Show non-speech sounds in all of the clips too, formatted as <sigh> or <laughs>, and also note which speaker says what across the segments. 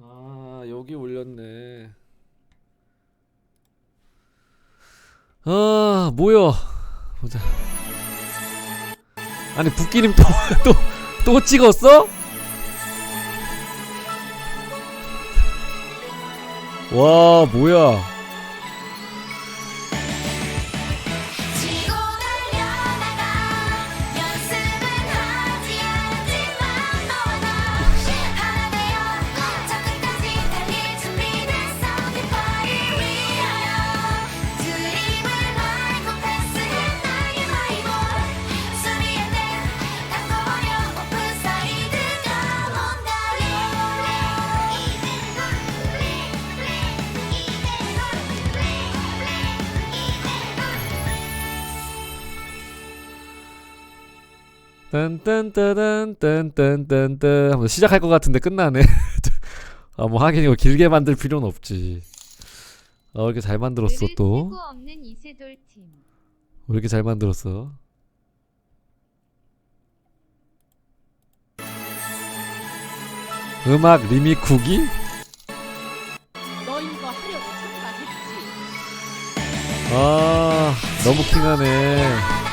Speaker 1: 아 여기 올렸네. 아 뭐야? 보자. 아니 붓기님 또 <laughs> 또또 찍었어? 와 뭐야? 딴딴따단딴딴딴딴 한번 시작할 것 같은데 끝나네. <laughs> 아 뭐 하긴 이거 길게 만들 필요는 없지. 아, 왜 이렇게 잘 만들었어 또? 왜 이렇게 잘 만들었어? 음악
Speaker 2: 참가했지.
Speaker 1: 아 너무 킹하네.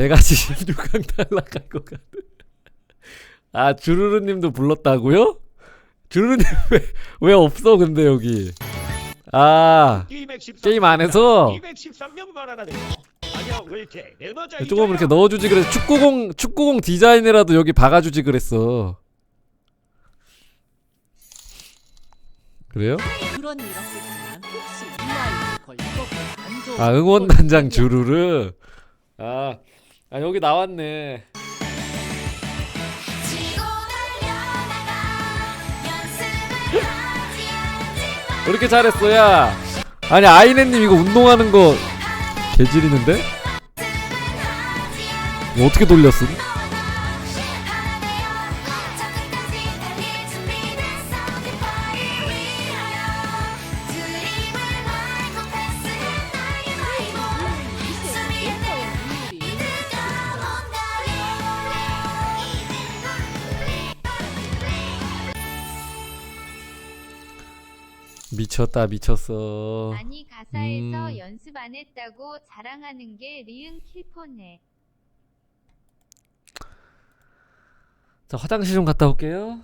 Speaker 1: 개같이 16강 탈락할 것 같아. 아 주르르님도 불렀다고요? 주르르님 왜, 왜 없어 근데 여기?
Speaker 3: 아213
Speaker 1: 게임 안에서
Speaker 3: 213명 말하라네요. 아니야 왜 이렇게 에너지
Speaker 1: 조금 이렇게 넣어주지 그래. 축구공 축구공 디자인이라도 여기 박아주지 그랬어. 그래요?
Speaker 2: 그런 일 없겠지만 혹시 이 아이 걸리고 안 좋은
Speaker 1: 아 응원단장 주르르. 아, 아 여기 나왔네. 왜 이렇게 잘했어 야? 아니 아이네님 이거 운동하는 거 개지리는데? 이거 어떻게 돌렸음? 미쳤다 미쳤어.
Speaker 4: 아니 가사에서
Speaker 1: 음.
Speaker 4: 연습 안 했다고 자랑하는 게 리응 킬포네.
Speaker 1: 자 화장실 좀 갔다 올게요.